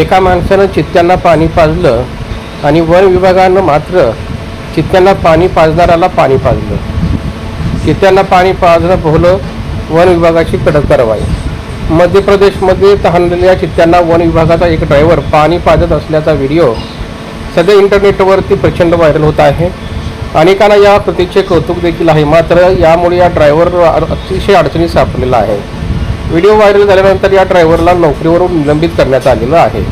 एका माणसानं चित्त्यांना पाणी पाजलं आणि वन विभागानं मात्र चित्त्यांना पाणी पाजणाऱ्याला पाणी पाजलं. चित्त्यांना पाणी पाजणं पोहलं वन विभागाची कडक कारवाई. मध्य प्रदेशमध्ये तहानलेल्या चित्त्यांना वन विभागाचा एक ड्रायव्हर पाणी पाजत असल्याचा व्हिडिओ सध्या इंटरनेटवरती प्रचंड व्हायरल होत आहे. अनेकांना या कृतीचे कौतुक देखील आहे मात्र यामुळे या ड्रायव्हर अतिशय अडचणी सापडलेला आहे. व्हिडिओ व्हायरल झाल्यानंतर या ड्रायव्हरला नोकरीवरून निलंबित करण्यात आलेलं आहे.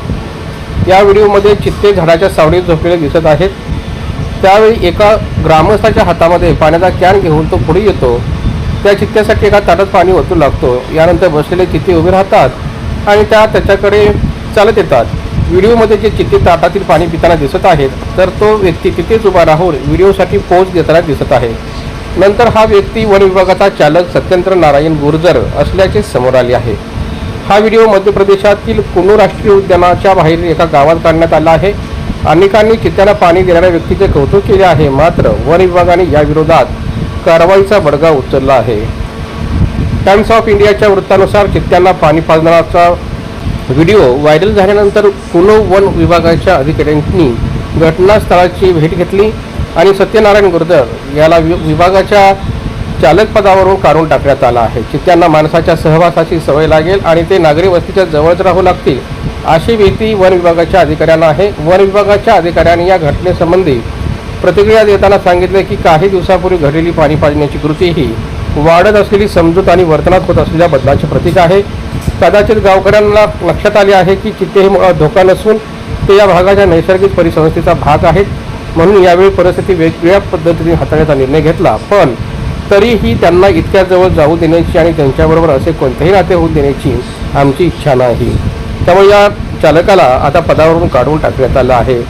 या व्हिडिओमध्ये चित्ते झाडाच्या सावलीत झोपलेले दिसत आहेत. त्यावेळी एका ग्रामस्थाच्या हातामध्ये पाण्याचा कॅन घेऊन तो पुढे येतो. त्या चित्त्यासाठी एका ताटात पाणी ओतू लागतो. यानंतर बसलेले चित्ते उभे राहतात आणि त्या त्याच्याकडे चालत येतात. व्हिडिओमध्ये जे चित्ते ताटातील पाणी पिताना दिसत आहेत तर तो व्यक्ती तिथेच उभा राहून व्हिडिओसाठी पोच देताना दिसत आहे. नंतर हा व्यक्ती वन विभागाचा चालक सत्येंद्र नारायण गुर्जर असल्याचे समोर आले आहे. हा व्हिडिओ मध्य प्रदेशातील कुनू राष्ट्रीय उद्यानाच्या बाहेर एका गावात काढण्यात आला आहे. अनेकांनी चित्त्याला पाणी देणाऱ्या व्यक्तीचे कौतुक केले आहे. मात्र वन विभागाने या विरोधात कारवाईचा बडगा उचलला आहे. टाइम्स ऑफ इंडियाच्या वृत्तानुसार चित्त्यांना पाणी पाजण्याचा व्हिडिओ व्हायरल झाल्यानंतर कुनो वन विभागाच्या अधिकाऱ्यांनी घटनास्थळाची भेट घेतली. आणि सत्यनारायण गुर्जर याला वि- विभागाच्या चालक पदावरून काढून टाकण्यात आला आहे. की त्यांना माणसाच्या सहवासाची सवय लागेल आणि ते नागरी वस्तीच्या जवळच राहू लागतील अशी भीती वन विभागाच्या अधिकाऱ्यांना आहे. वन विभागाच्या अधिकाऱ्यांनी या घटनेसंबंधी प्रतिक्रिया देताना सांगितले की काही दिवसापूर्वी घडलेली पाणी पाजण्याची कृती ही वाढत असलेली समजूत आणि वर्तनात होत असलेल्या बदलाचे प्रतीक आहे. कदाचित गावकऱ्यांना लक्षात आले आहे की चित्ते हे धोका नसून ते या भागाच्या नैसर्गिक परिसंस्थेचा भाग आहेत. म्हणून यावेळी परिस्थिती वेगवेगळ्या पद्धतीने हाताळण्याचा निर्णय घेतला. पण तरीही त्यांना इतक्या जवळ जाऊ देण्याची आणि त्यांच्याबरोबर असे कोणतेही नाते होऊ देण्याची आमची इच्छा नाही. त्यामुळे या चालकाला आता पदावरून काढून टाकण्यात आलं आहे.